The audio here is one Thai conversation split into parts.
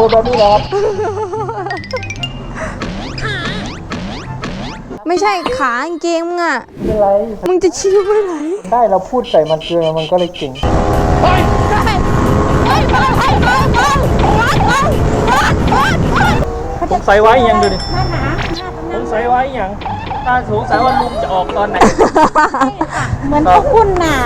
ปูเบอร์บี้แล้ไม่ใช่ขาเกงมึงอะ เป็นไร มึงจะชี้ไปไหนได้เราพูดใส่มันเกลือมันก็เลยเก่งสงสัยไว้ยังดูดิสงสัยไว้ยังตาสงสัยว่าลุงจะออกตอนไหน เหมือนพวกคุณน่ะ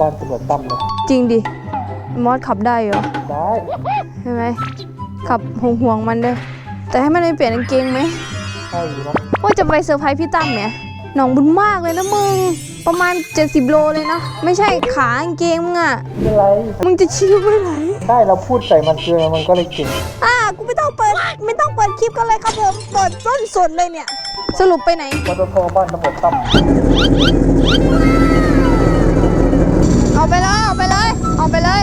บ้านตำรวจตั้มเลยจริงดิ มอสขับได้เหรอ ได้ใช่ไหมขับห่วงห่วงๆมันเลยแต่ให้มันไปเปลี่ยนกางเกงไหมใช่อยู่นะว่าจะไปเซอร์ไพรส์พี่ตั้มเนี่ยหนองบุญมากเลยนะมึง ประมาณ 70 โลเลยนะ ไม่ใช่ขากางเกงมึงอะไม่เป็นไรมึงจะชี้ไปไหน ได้เราพูดใส่มันเกินมันก็เลยเก่งอ่ากูไม่ต้องเปิด ไม่ต้องเปิดคลิปกันเลยครับผมเปิดต้นสดเลยเนี่ย สรุปไปไหน ปตทบ้านตำรวจตั้ม เอาไปเลย เอาไปเลย เอาไปเลย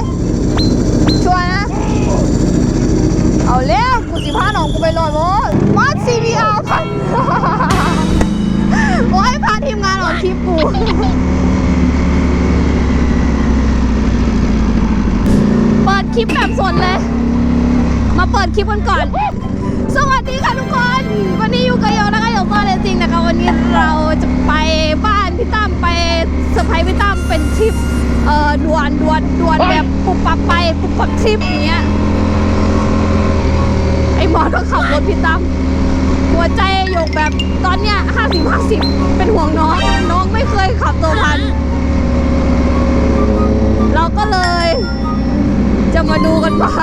ชัวร์นะ เอาเร็วกูสิพาน้องกูไปลอยโมวัด CBR พันโอ้ยพาทีมงานออกคลิปกูเปิดคลิปแบบสดเลย มาเปิดคลิปกันก่อน สวัสดีค่ะทุกคน วันนี้อยู่กับโยนะคะโยก็เลยจริงนะคะวันนี้เราจะไปบ้านพี่ตั้มไปเซอร์ไพรส์พี่ตั้มเป็นทริปเอ่อด่วนด่วนด่วนแบบปุบปับไปปุบปับทริปอย่างเงี้ย หมอต้องขับรถพี่ตั้มหัวใจโยกแบบตอนเนี้ยห้าสิบห้าสิบเป็นห่วงน้อง น้องไม่เคยขับตัวพัน เราก็เลย จะมาดูกันว่า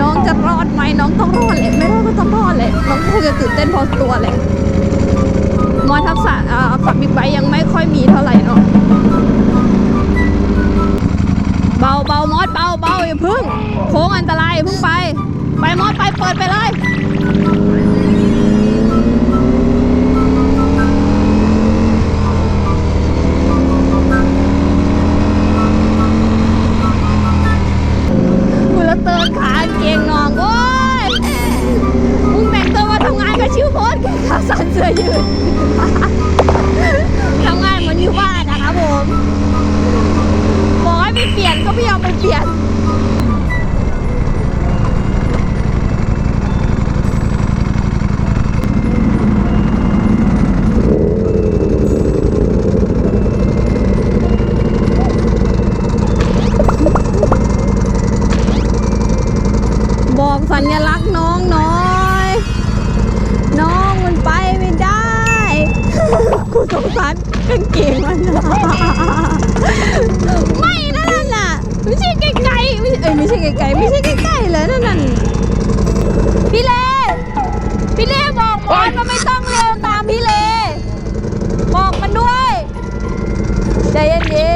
น้องจะรอดไหมน้องต้องรอดแหละไม่รอดก็ต้องรอดแหละน้องคงจะตื่นเต้นพอตัวแหละมอทักษะอ่าขับบิ๊กไบค์ยังไม่ค่อยมีเท่าไหร่เนาะเบาเบามอดเบาเบาอย่าพึ่ง โค้งอันตรายอย่าพึ่งไป ไปมอดไปเปิดไปเลย บอกหมอนไม่ต้องเร็วตามพี่เลบอกมันด้วย ใจเย็น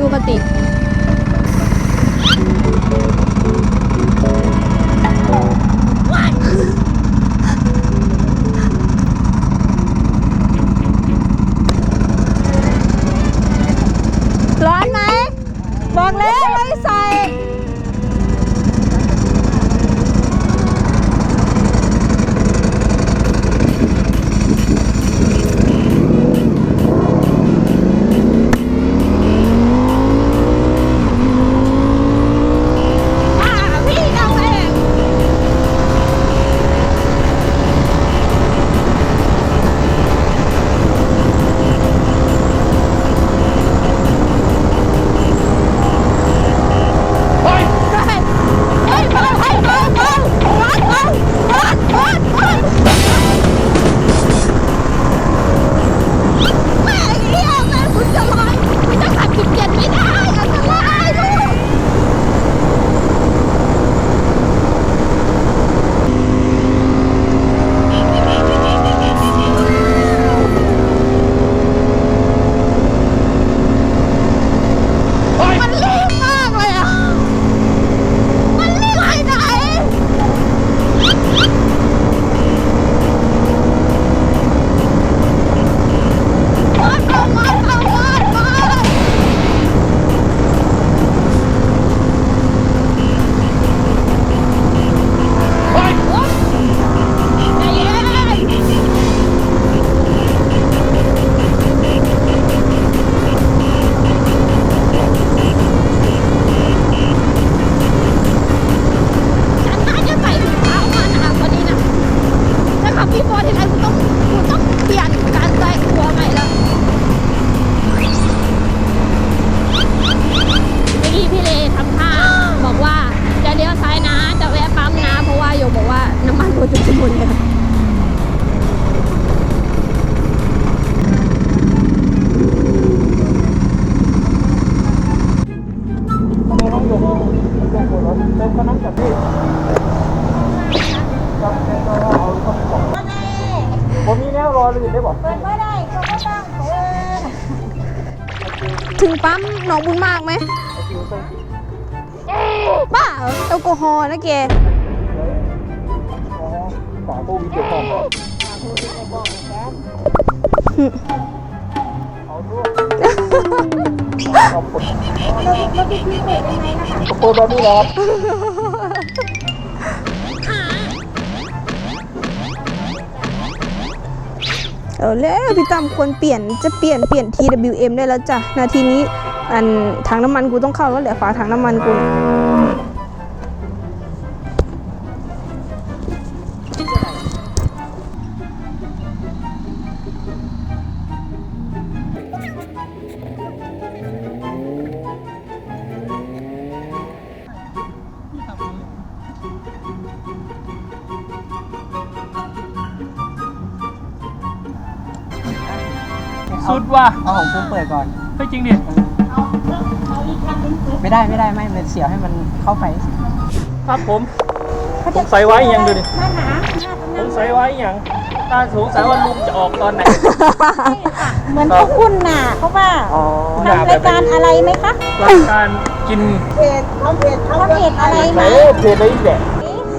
ดูกติ ผมมีแนวรอเลยได้บอกเปิดไม่ได้ก็ไม่ต้องเปิดถึงปั๊มหนองบุญมากไหมบ้าเหรอแอลกอฮอล์นะแกอ๋อฝาโควิดเจ็บคอเอาด้วยเอาปดแล้วพี่พี่เปิดยังไงนะคะกระโปรงแบบนี้เหรอ เอาแล้วพี่ตั้มควรเปลี่ยนจะเปลี่ยนเปลี่ยน TWM ได้แล้วจ้ะ นาทีนี้ อันถังน้ำมันกูต้องเข้าแล้วแหละฝาถังน้ำมันกู สุดว่ะเอาของคุณเปิดก่อน เฮ้ยจริงดิไม่ได้ไม่ได้ไม่มันเสียบให้มันเข้าไปครับผม สงสัยไว้ยังดูดิ หน้าหนาวหน้าตรงสนั้นงสัยไว้ยังตาสงสัยว่าลุงจะออกตอนไหนเหมือนพวกคุณน่ะเขาว่าอ๋อทำรายการอะไรไหมคะรายการกินเพจเขาเพจเขาเพจอะไรไหไหมนเพจอะไรอีกแหละ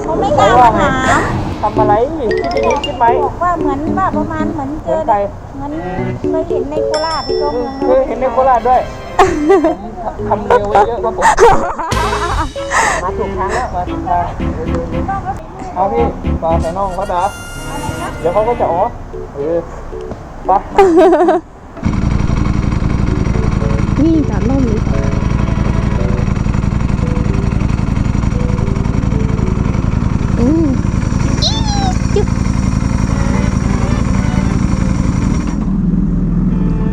เขาไม่กล้ามาถาม ทำอะไรคิดอย่างนี้คิดไหมบอกว่าเหมือนว่าประมาณเหมือนเจเหมืออนใครเหมือนเคยเห็นในโคราชที่ตัวเมืองเคยเห็นในโคราชด้วยผมทำเร็วไว้เยอะครับผมมาถูกทางแล้วมาถูกทางเอาพี่ต่อใส่น้องเขาด่าเดี๋ยวเขาก็จะอ๋อเออไปนี่จอดล่มเลยอืมจุ๊บ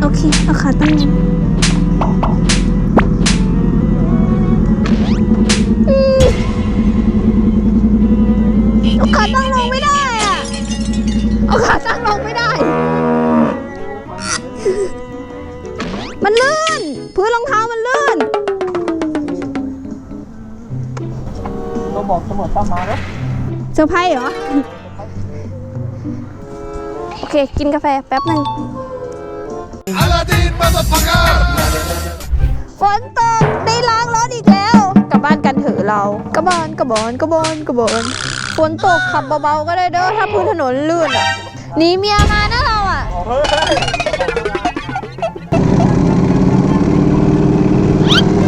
โอ เคเอาขาตั้งลงเอาขาตั้งลงไม่ได้อะเอาขาตั้งลงไม่ได้ มันลื่นพื้นรองเท้ามันลื่น เราบอกตำรวจตามมาแล้วเซอร์ไพรส์เหรอ โอเค กินกาแฟแป๊บหนึ่ง Aladdin motherfucker! ฝนตกได้ล้างรถอีกแล้ว กลับบ้านกันเถอะเรากระบอนกระบอนกระบอนกระบอนฝนตกขับเบาๆก็ได้เด้อถ้าพื้นถนนลื่นอะหนีเมียมานะเราอะเฮ้ย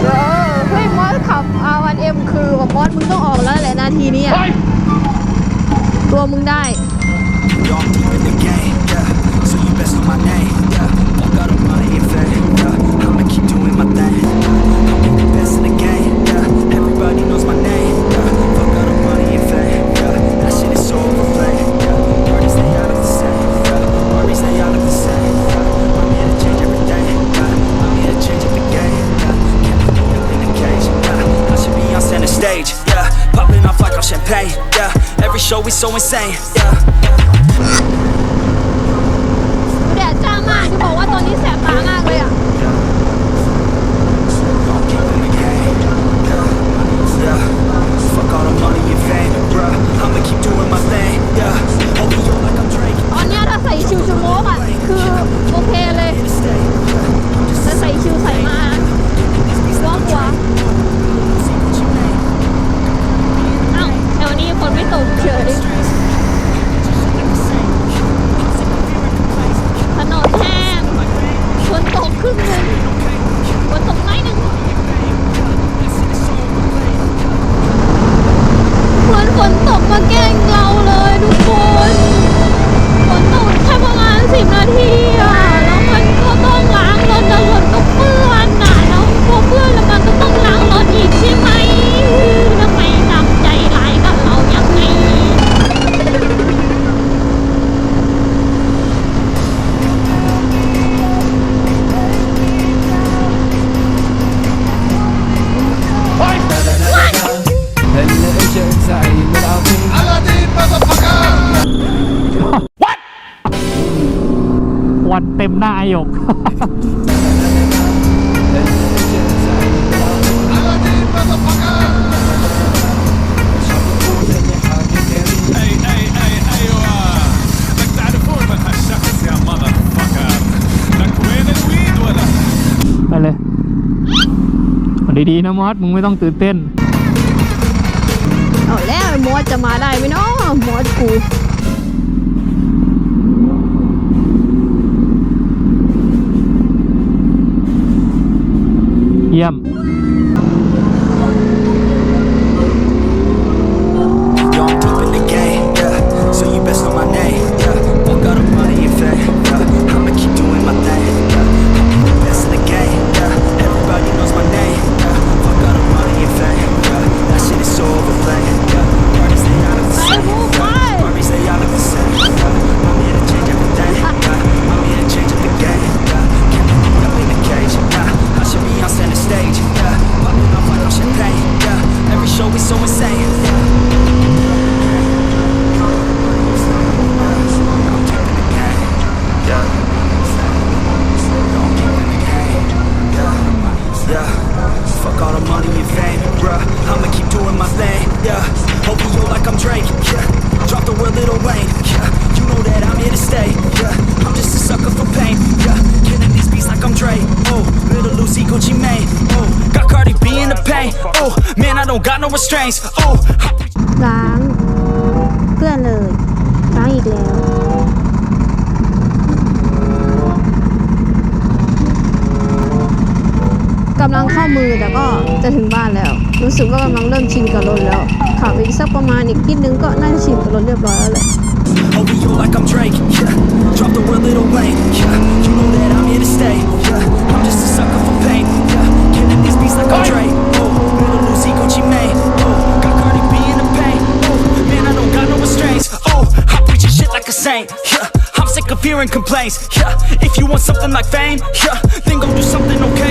เออเฮ้ยมอสขับ R1M คือว่ามอสมึงต้องออกแล้วแหละนาทีนี้อะตัวมึงได้ so insane, yeah. ต็มหน้าอายก ไปเลยดีๆนะมอส มึงไม่ต้องตื่นเต้น เอาแล้วมอสจะมาได้ไหมเนาะมอสกู เยี่ยม don't got no restraints, oh. I ล้างเพื่อนเลยล้างอีกแล้ว กำลังเข้ามือแต่ก็จะถึงบ้านแล้ว รู้สึกว่ากำลังเริ่มชินกับรถแล้วขับอีกสักประมาณอีกนิดนึงก็น่าจะชินกับรถเรียบร้อยแล้วแหละ OVO like I'm Drake, yeah. Drop the word Little Wayne, yeah. You know that I'm here to stay, like a saint, yeah. I'm sick of hearing complaints, yeah. If you want something like fame, yeah, then go do something okay,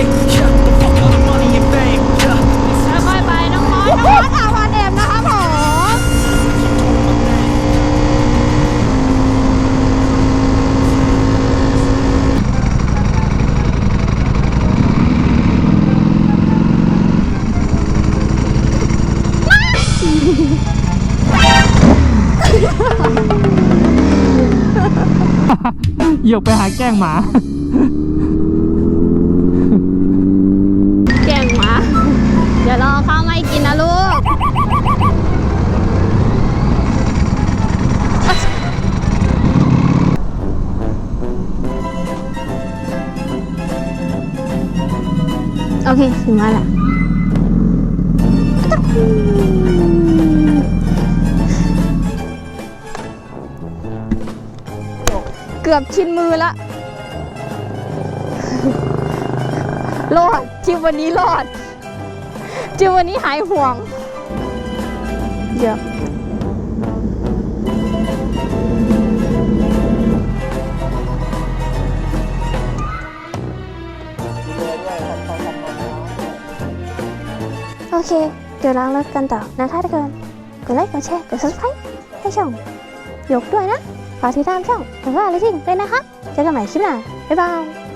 ยกไปหาแกล้งหมา แกล้งหมา เดี๋ยวรอข้าวไม่กินนะลูก โอเค ถึงแล้ว กือบชินมือละรอดทริปวันนี้รอดทริปวันนี้หายห่วงเดี๋ยวโอเค เดี๋ยวล้างรถกันต่อนะคะทุกคน กดไลค์ กดแชร์ กด subscribe ให้ช่อง ยกด้วยนะ ฝากติดตามช่อง หรือว่าอะไรทิ้งเลยนะคะ เจอกันใหม่คลิปหน้า บ๊ายบาย